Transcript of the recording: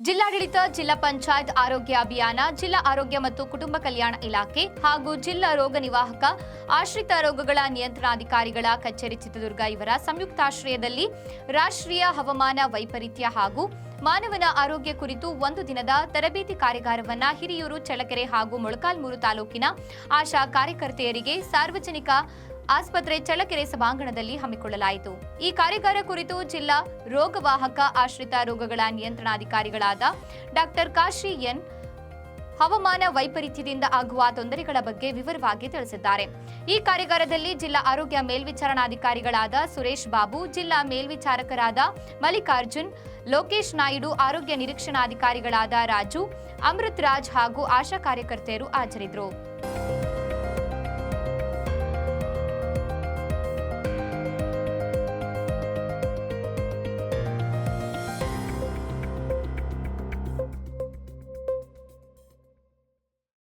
ಜಿಲ್ಲಾ ಪಂಚಾಯತ್ ಆರೋಗ್ಯ ಅಭಿಯಾನ, ಜಿಲ್ಲಾ ಆರೋಗ್ಯ ಮತ್ತು ಕುಟುಂಬ ಕಲ್ಯಾಣ ಇಲಾಖೆ ಹಾಗೂ ಜಿಲ್ಲಾ ರೋಗ ನಿವಾಹಕ, ಆಶ್ರಿತ ರೋಗಗಳ ನಿಯಂತ್ರಣಾಧಿಕಾರಿಗಳ ಕಚೇರಿ ಚಿತ್ರದುರ್ಗ ಇವರ ಸಂಯುಕ್ತಾಶ್ರಯದಲ್ಲಿ ರಾಷ್ಟ್ರೀಯ ಹವಾಮಾನ ವೈಪರೀತ್ಯ ಹಾಗೂ ಮಾನವನ ಆರೋಗ್ಯ ಕುರಿತು ಒಂದು ದಿನದ ತರಬೇತಿ ಕಾರ್ಯಾಗಾರವನ್ನು ಹಿರಿಯೂರು ಚಳ್ಳಕೆರೆ ಹಾಗೂ ಮೊಳಕಾಲ್ಮೂರು ತಾಲೂಕಿನ ಆಶಾ ಕಾರ್ಯಕರ್ತೆಯರಿಗೆ ಸಾರ್ವಜನಿಕ ಆಸ್ಪತ್ರೆ ಚಳ್ಳಕೆರೆ ಸಭಾಂಗಣದಲ್ಲಿ ಹಮ್ಮಿಕೊಳ್ಳಲಾಯಿತು. ಈ ಕಾರ್ಯಾಗಾರ ಕುರಿತು ಜಿಲ್ಲಾ ರೋಗವಾಹಕ ಆಶ್ರಿತ ರೋಗಗಳ ನಿಯಂತ್ರಣಾಧಿಕಾರಿಗಳಾದ ಡಾಕ್ಟರ್ ಕಾಶಿ ಎನ್. ಹವಾಮಾನ ವೈಪರೀತ್ಯದಿಂದ ಆಗುವ ತೊಂದರೆಗಳ ಬಗ್ಗೆ ವಿವರವಾಗಿ ತಿಳಿಸಿದ್ದಾರೆ. ಈ ಕಾರ್ಯಾಗಾರದಲ್ಲಿ ಜಿಲ್ಲಾ ಆರೋಗ್ಯ ಮೇಲ್ವಿಚಾರಣಾಧಿಕಾರಿಗಳಾದ ಸುರೇಶ್ ಬಾಬು, ಜಿಲ್ಲಾ ಮೇಲ್ವಿಚಾರಕರಾದ ಮಲ್ಲಿಕಾರ್ಜುನ್, ಲೋಕೇಶ್ ನಾಯ್ಡು, ಆರೋಗ್ಯ ನಿರೀಕ್ಷಣಾಧಿಕಾರಿಗಳಾದ ರಾಜು, ಅಮೃತ್ ರಾಜ್ ಹಾಗೂ ಆಶಾ ಕಾರ್ಯಕರ್ತೆಯರು ಹಾಜರಿದ್ದರು.